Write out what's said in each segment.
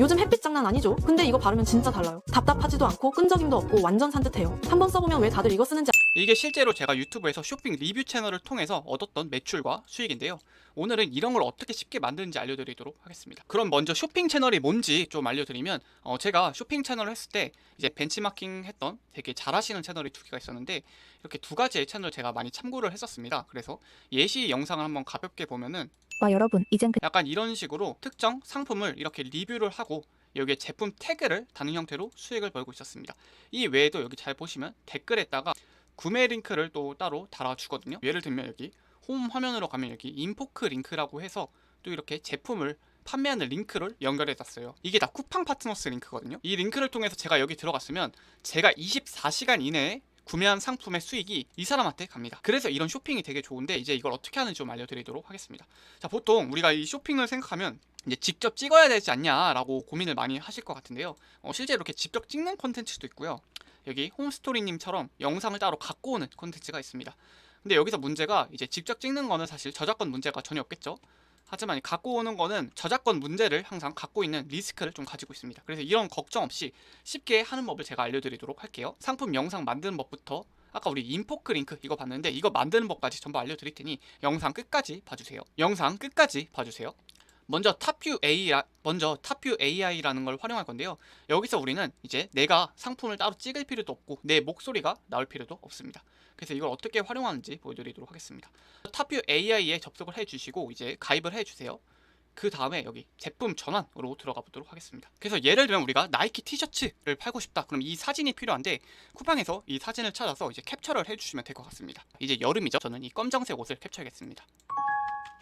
요즘 햇빛 장난 아니죠? 근데 이거 바르면 진짜 달라요. 답답하지도 않고 끈적임도 없고 완전 산뜻해요. 한번 써보면 왜 다들 이거 쓰는지 이게 실제로 제가 유튜브에서 쇼핑 리뷰 채널을 통해서 얻었던 매출과 수익인데요. 오늘은 이런 걸 어떻게 쉽게 만드는지 알려드리도록 하겠습니다. 그럼 먼저 쇼핑 채널이 뭔지 좀 알려드리면 어, 제가 쇼핑 채널을 했을 때 이제 벤치마킹 했던 되게 잘하시는 채널이 두 개가 있었는데 이렇게 두 가지의 채널 제가 많이 참고를 했었습니다. 그래서 예시 영상을 한번 가볍게 보면은 와 여러분 이젠 그 약간 이런 식으로 특정 상품을 이렇게 리뷰를 하고 여기에 제품 태그를 다는 형태로 수익을 벌고 있었습니다. 이 외에도 여기 잘 보시면 댓글에다가 구매 링크를 또 따로 달아주거든요. 예를 들면 여기 홈 화면으로 가면 여기 인포크 링크라고 해서 또 이렇게 제품을 판매하는 링크를 연결해 놨어요. 이게 다 쿠팡 파트너스 링크거든요. 이 링크를 통해서 제가 여기 들어갔으면 제가 24시간 이내에 구매한 상품의 수익이 이 사람한테 갑니다. 그래서 이런 쇼핑이 되게 좋은데 이제 이걸 어떻게 하는지 좀 알려드리도록 하겠습니다. 자, 보통 우리가 이 쇼핑을 생각하면 이제 직접 찍어야 되지 않냐라고 고민을 많이 하실 것 같은데요. 어, 실제 이렇게 직접 찍는 콘텐츠도 있고요. 여기 홈스토리님처럼 영상을 따로 갖고 오는 콘텐츠가 있습니다. 근데 여기서 문제가 이제 직접 찍는 거는 사실 저작권 문제가 전혀 없겠죠. 하지만 이 갖고 오는 거는 저작권 문제를 항상 갖고 있는 리스크를 좀 가지고 있습니다. 그래서 이런 걱정 없이 쉽게 하는 법을 제가 알려드리도록 할게요. 상품 영상 만드는 법부터 아까 우리 인포크 링크 이거 봤는데 이거 만드는 법까지 전부 알려드릴 테니 영상 끝까지 봐주세요. 영상 끝까지 봐주세요. 먼저 탑뷰 AI 먼저 탑뷰 AI라는 걸 활용할 건데요. 여기서 우리는 이제 내가 상품을 따로 찍을 필요도 없고 내 목소리가 나올 필요도 없습니다. 그래서 이걸 어떻게 활용하는지 보여드리도록 하겠습니다. 탑뷰 AI에 접속을 해주시고 이제 가입을 해주세요. 그 다음에 여기 제품 전환으로 들어가 보도록 하겠습니다. 그래서 예를 들면 우리가 나이키 티셔츠를 팔고 싶다. 그럼 이 사진이 필요한데 쿠팡에서 이 사진을 찾아서 이제 캡처를 해주시면 될 것 같습니다. 이제 여름이죠. 저는 이 검정색 옷을 캡처하겠습니다.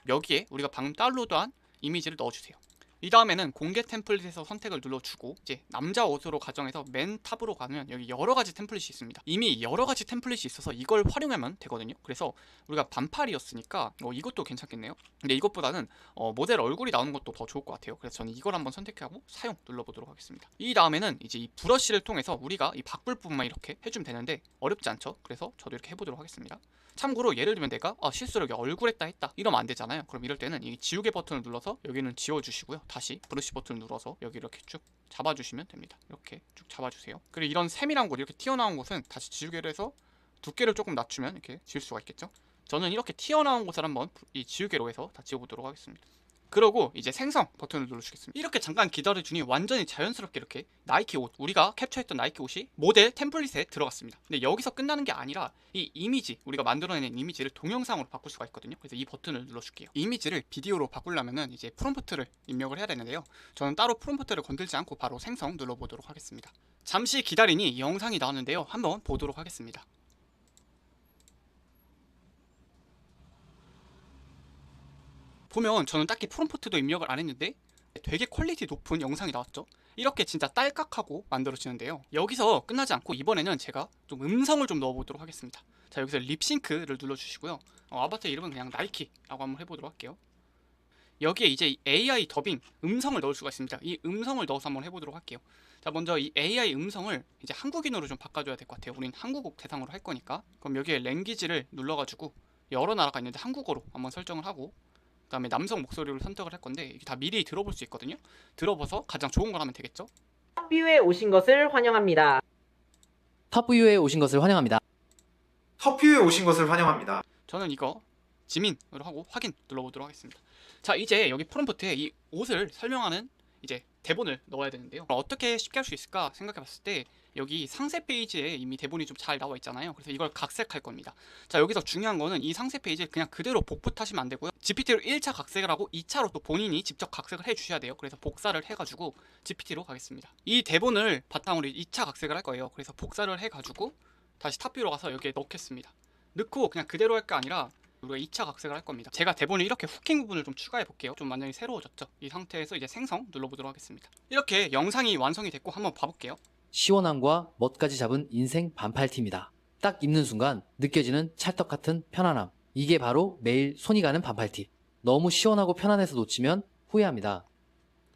여기에 우리가 방금 다운로드한 이미지를 넣어주세요. 이 다음에는 공개 템플릿에서 선택을 눌러주고 이제 남자 옷으로 가정해서 맨 탑으로 가면 여기 여러 가지 템플릿이 있습니다. 이미 여러 가지 템플릿이 있어서 이걸 활용하면 되거든요. 그래서 우리가 반팔이었으니까 어, 이것도 괜찮겠네요. 근데 이것보다는 어, 모델 얼굴이 나오는 것도 더 좋을 것 같아요. 그래서 저는 이걸 한번 선택하고 사용 눌러보도록 하겠습니다. 이 다음에는 이제 이 브러쉬를 통해서 우리가 이 바꿀 부분만 이렇게 해주면 되는데 어렵지 않죠? 그래서 저도 이렇게 해보도록 하겠습니다. 참고로 예를 들면 내가 아, 실수로 여기 얼굴 했다 했다 이러면 안 되잖아요. 그럼 이럴 때는 이 지우개 버튼을 눌러서 여기는 지워주시고요. 다시 브러쉬 버튼을 눌러서 여기 이렇게 쭉 잡아주시면 됩니다. 이렇게 쭉 잡아주세요. 그리고 이런 세밀한 곳 이렇게 튀어나온 곳은 다시 지우개를 해서 두께를 조금 낮추면 이렇게 지울 수가 있겠죠. 저는 이렇게 튀어나온 곳을 한번 이 지우개로 해서 다 지워보도록 하겠습니다. 그러고 이제 생성 버튼을 눌러주겠습니다. 이렇게 잠깐 기다려주니 완전히 자연스럽게 이렇게 나이키 옷, 우리가 캡처했던 나이키 옷이 모델 템플릿에 들어갔습니다. 근데 여기서 끝나는 게 아니라 이 이미지, 우리가 만들어낸 이미지를 동영상으로 바꿀 수가 있거든요. 그래서 이 버튼을 눌러줄게요. 이미지를 비디오로 바꾸려면은 이제 프롬프트를 입력을 해야 되는데요. 저는 따로 프롬프트를 건들지 않고 바로 생성 눌러보도록 하겠습니다. 잠시 기다리니 영상이 나오는데요. 한번 보도록 하겠습니다. 보면 저는 딱히 프롬프트도 입력을 안 했는데 되게 퀄리티 높은 영상이 나왔죠. 이렇게 진짜 딸깍하고 만들어지는데요. 여기서 끝나지 않고 이번에는 제가 좀 음성을 좀 넣어보도록 하겠습니다. 자 여기서 립싱크를 눌러주시고요. 어, 아바타 이름은 그냥 나이키라고 한번 해보도록 할게요. 여기에 이제 AI 더빙 음성을 넣을 수가 있습니다. 이 음성을 넣어서 한번 해보도록 할게요. 자 먼저 이 AI 음성을 이제 한국인으로 좀 바꿔줘야 될 것 같아요. 우린 한국어 대상으로 할 거니까. 그럼 여기에 랭귀지를 눌러가지고 여러 나라가 있는데 한국어로 한번 설정을 하고 그다음에 남성 목소리로 선택을 할 건데 이게 다 미리 들어볼 수 있거든요. 들어봐서 가장 좋은 걸 하면 되겠죠. 탑뷰에 오신 것을 환영합니다. 탑뷰에 오신 것을 환영합니다. 터뷰에 오신 것을 환영합니다. 저는 이거 지민으로 하고 확인 눌러보도록 하겠습니다. 자 이제 여기 프롬프트에 이 옷을 설명하는 이제 대본을 넣어야 되는데요. 어떻게 쉽게 할 수 있을까 생각해봤을 때 여기 상세 페이지에 이미 대본이 좀 잘 나와 있잖아요. 그래서 이걸 각색할 겁니다. 자 여기서 중요한 거는 이 상세 페이지를 그냥 그대로 복붙하시면 안 되고요. GPT로 1차 각색을 하고 2차로 또 본인이 직접 각색을 해주셔야 돼요. 그래서 복사를 해가지고 GPT로 가겠습니다. 이 대본을 바탕으로 2차 각색을 할 거예요. 그래서 복사를 해가지고 다시 탑뷰로 가서 여기에 넣겠습니다. 넣고 그냥 그대로 할 게 아니라 우리가 2차 각색을 할 겁니다. 제가 대본에 이렇게 후킹 부분을 좀 추가해 볼게요. 좀 완전히 새로워졌죠. 이 상태에서 이제 생성 눌러보도록 하겠습니다. 이렇게 영상이 완성이 됐고 한번 봐볼게요. 시원함과 멋까지 잡은 인생 반팔티입니다. 딱 입는 순간 느껴지는 찰떡 같은 편안함. 이게 바로 매일 손이 가는 반팔티. 너무 시원하고 편안해서 놓치면 후회합니다.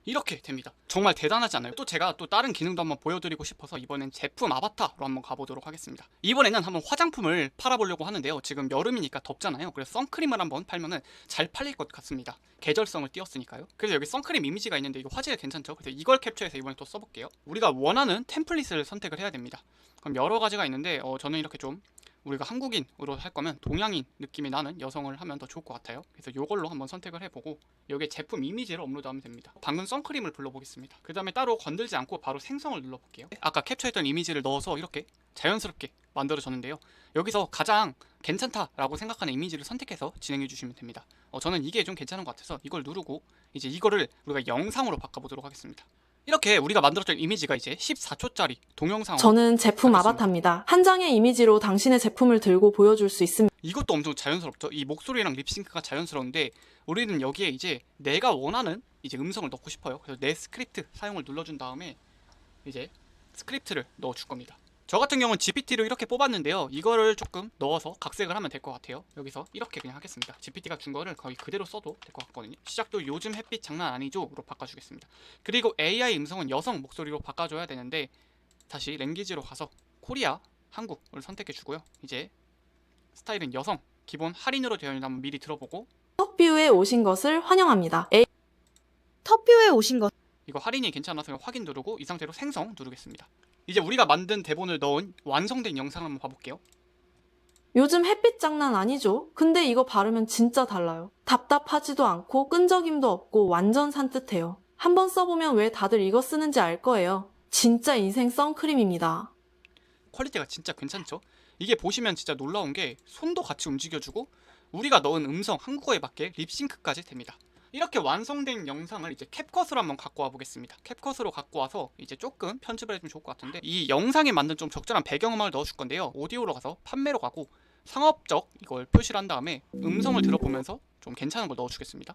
이렇게 됩니다. 정말 대단하지 않나요? 또 제가 또 다른 기능도 한번 보여드리고 싶어서 이번엔 제품 아바타로 한번 가보도록 하겠습니다. 이번에는 한번 화장품을 팔아보려고 하는데요. 지금 여름이니까 덥잖아요. 그래서 선크림을 한번 팔면은 잘 팔릴 것 같습니다. 계절성을 띄었으니까요. 그래서 여기 선크림 이미지가 있는데 이거 화질이 괜찮죠? 그래서 이걸 캡처해서 이번에 또 써볼게요. 우리가 원하는 템플릿을 선택을 해야 됩니다. 그럼 여러 가지가 있는데 어, 저는 이렇게 좀 우리가 한국인으로 할 거면 동양인 느낌이 나는 여성을 하면 더 좋을 것 같아요. 그래서 이걸로 한번 선택을 해보고 여기에 제품 이미지를 업로드하면 됩니다. 방금 선크림을 불러보겠습니다. 그 다음에 따로 건들지 않고 바로 생성을 눌러볼게요. 아까 캡처했던 이미지를 넣어서 이렇게 자연스럽게 만들어졌는데요. 여기서 가장 괜찮다라고 생각하는 이미지를 선택해서 진행해 주시면 됩니다. 어, 저는 이게 좀 괜찮은 것 같아서 이걸 누르고 이제 이거를 우리가 영상으로 바꿔보도록 하겠습니다. 이렇게 우리가 만들었던 이미지가 이제 14초짜리 동영상으로 저는 제품 알겠습니다. 아바타입니다. 한 장의 이미지로 당신의 제품을 들고 보여줄 수 있습니다. 이것도 엄청 자연스럽죠. 이 목소리랑 립싱크가 자연스러운데 우리는 여기에 이제 내가 원하는 이제 음성을 넣고 싶어요. 그래서 내 스크립트 사용을 눌러준 다음에 이제 스크립트를 넣어줄 겁니다. 저 같은 경우는 GPT로 이렇게 뽑았는데요. 이거를 조금 넣어서 각색을 하면 될 것 같아요. 여기서 이렇게 그냥 하겠습니다. GPT가 준 거를 거의 그대로 써도 될 것 같거든요. 시작도 요즘 햇빛 장난 아니죠 로 바꿔주겠습니다. 그리고 AI 음성은 여성 목소리로 바꿔줘야 되는데 다시 랭귀지로 가서 코리아, 한국을 선택해 주고요. 이제 스타일은 여성, 기본 할인으로 되어 있는 거 한번 미리 들어보고 턱뷰에 오신 것을 환영합니다. A- 턱뷰에 오신 것 이거 할인이 괜찮아서 확인 누르고 이 상태로 생성 누르겠습니다. 이제 우리가 만든 대본을 넣은 완성된 영상을 한번 봐볼게요. 요즘 햇빛 장난 아니죠? 근데 이거 바르면 진짜 달라요. 답답하지도 않고 끈적임도 없고 완전 산뜻해요. 한번 써보면 왜 다들 이거 쓰는지 알 거예요. 진짜 인생 선크림입니다. 퀄리티가 진짜 괜찮죠? 이게 보시면 진짜 놀라운 게 손도 같이 움직여주고 우리가 넣은 음성 한국어에 맞게 립싱크까지 됩니다. 이렇게 완성된 영상을 이제 캡컷으로 한번 갖고 와 보겠습니다. 캡컷으로 갖고 와서 이제 조금 편집을 해주면 좋을 것 같은데 이 영상에 맞는 좀 적절한 배경음악을 넣어줄 건데요. 오디오로 가서 판매로 가고 상업적 이걸 표시를 한 다음에 음성을 들어보면서 좀 괜찮은 걸 넣어주겠습니다.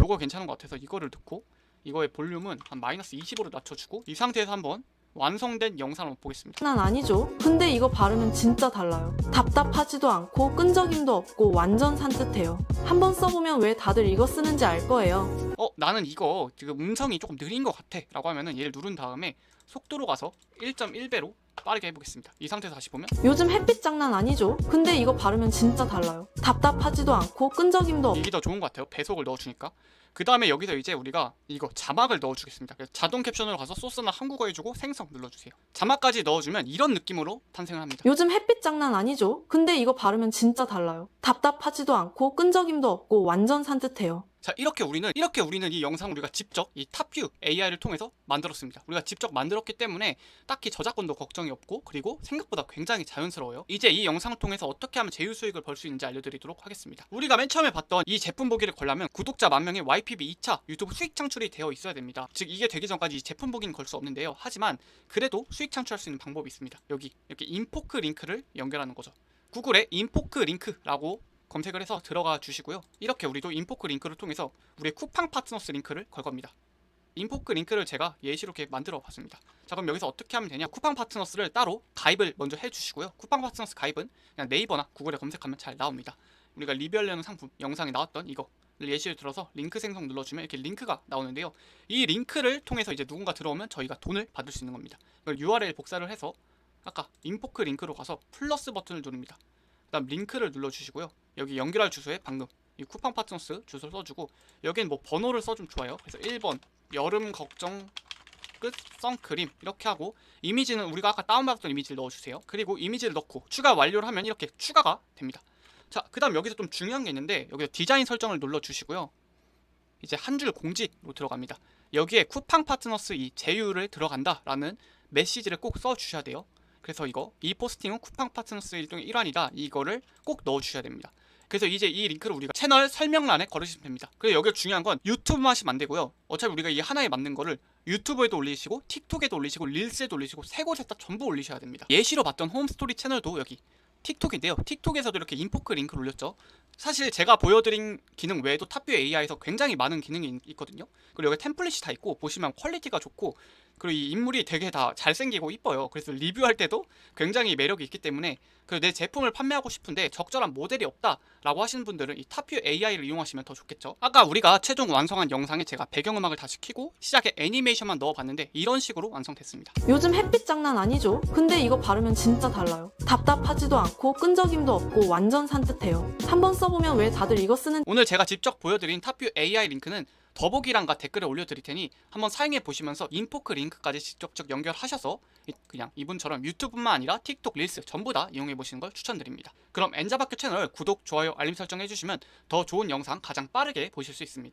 요거 괜찮은 것 같아서 이거를 넣고 이거의 볼륨은 한 마이너스 20으로 낮춰주고 이 상태에서 한번 완성된 영상을 한번 보겠습니다. 난 아니죠? 근데 이거 바르면 진짜 달라요. 답답하지도 않고 끈적임도 없고 완전 산뜻해요. 한번 써보면 왜 다들 이거 쓰는지 알 거예요. 어 나는 이거 지금 음성이 조금 느린 것 같아 라고 하면은 얘를 누른 다음에 속도로 가서 1.1배로 빠르게 해보겠습니다 이 상태에서 다시 보면 요즘 햇빛 장난 아니죠? 근데 이거 바르면 진짜 달라요. 답답하지도 않고 끈적임도 없고 이게 더 좋은 것 같아요 배속을 넣어주니까 그 다음에 여기서 이제 우리가 이거 자막을 넣어주겠습니다 그래서 자동 캡션으로 가서 소스나 한국어 해주고 생성 눌러주세요 자막까지 넣어주면 이런 느낌으로 탄생을 합니다 요즘 햇빛 장난 아니죠? 근데 이거 바르면 진짜 달라요. 답답하지도 않고 끈적임도 없고 완전 산뜻해요. 자 이렇게 우리는 이렇게 우리는 이 영상 우리가 직접 이 탑뷰 AI를 통해서 만들었습니다. 우리가 직접 만들었기 때문에 딱히 저작권도 걱정이 없고 그리고 생각보다 굉장히 자연스러워요. 이제 이 영상을 통해서 어떻게 하면 제휴 수익을 벌 수 있는지 알려드리도록 하겠습니다. 우리가 맨 처음에 봤던 이 제품 보기를 걸려면 구독자 만 명의 YPB 2차 유튜브 수익 창출이 되어 있어야 됩니다. 즉 이게 되기 전까지 이 제품 보기는 걸 수 없는데요. 하지만 그래도 수익 창출할 수 있는 방법이 있습니다. 여기 이렇게 인포크 링크를 연결하는 거죠. 구글에 인포크 링크라고 검색을 해서 들어가 주시고요. 이렇게 우리도 인포크 링크를 통해서 우리의 쿠팡 파트너스 링크를 걸 겁니다. 인포크 링크를 제가 예시로 이렇게 만들어 봤습니다. 자 그럼 여기서 어떻게 하면 되냐? 쿠팡 파트너스를 따로 가입을 먼저 해주시고요. 쿠팡 파트너스 가입은 그냥 네이버나 구글에 검색하면 잘 나옵니다. 우리가 리뷰하려는 상품 영상에 나왔던 이거 를 예시를 들어서 링크 생성 눌러주면 이렇게 링크가 나오는데요. 이 링크를 통해서 이제 누군가 들어오면 저희가 돈을 받을 수 있는 겁니다. 이걸 URL 복사를 해서 아까 인포크 링크로 가서 플러스 버튼을 누릅니다. 그다음 링크를 눌러주시고요. 여기 연결할 주소에 방금 이 쿠팡 파트너스 주소를 써주고 여기는 뭐 번호를 써주면 좋아요. 그래서 1번 여름 걱정 끝 선크림 이렇게 하고 이미지는 우리가 아까 다운받았던 이미지를 넣어주세요. 그리고 이미지를 넣고 추가 완료를 하면 이렇게 추가가 됩니다. 자, 그 다음 여기서 좀 중요한 게 있는데 여기서 디자인 설정을 눌러주시고요. 이제 한 줄 공지로 들어갑니다. 여기에 쿠팡 파트너스 이 제휴를 들어간다라는 메시지를 꼭 써주셔야 돼요. 그래서 이거 이 포스팅은 쿠팡 파트너스 일종의 일환이다. 이거를 꼭 넣어주셔야 됩니다. 그래서 이제 이 링크를 우리가 채널 설명란에 걸으시면 됩니다. 그리고 여기 중요한 건 유튜브만 하시면 안 되고요. 어차피 우리가 이 하나에 맞는 거를 유튜브에도 올리시고 틱톡에도 올리시고 릴스에도 올리시고 세 곳에다 전부 올리셔야 됩니다. 예시로 봤던 홈스토리 채널도 여기 틱톡인데요. 틱톡에서도 이렇게 인포크 링크를 올렸죠. 사실 제가 보여드린 기능 외에도 탑뷰 AI에서 굉장히 많은 기능이 있- 있거든요. 그리고 여기 템플릿이 다 있고 보시면 퀄리티가 좋고 그리고 이 인물이 되게 다 잘생기고 이뻐요. 그래서 리뷰할 때도 굉장히 매력이 있기 때문에 그내 제품을 판매하고 싶은데 적절한 모델이 없다라고 하시는 분들은 이 탑뷰 AI를 이용하시면 더 좋겠죠. 아까 우리가 최종 완성한 영상에 제가 배경음악을 다시 켜고 시작에 애니메이션만 넣어봤는데 이런 식으로 완성됐습니다. 요즘 햇빛 장난 아니죠? 근데 이거 바르면 진짜 달라요. 답답하지도 않고 끈적임도 없고 완전 산뜻해요. 한번 써보면 왜 다들 이거 쓰는 오늘 제가 직접 보여드린 탑뷰 AI 링크는 더보기란과 댓글에 올려드릴 테니 한번 사용해 보시면서 인포크 링크까지 직접적 연결하셔서 이- 그냥 이분처럼 유튜브뿐만 아니라 틱톡, 릴스 전부 다 이용해 보시는 걸 추천드립니다. 그럼 엔자바큐 채널 구독, 좋아요, 알림 설정 해주시면 더 좋은 영상 가장 빠르게 보실 수 있습니다.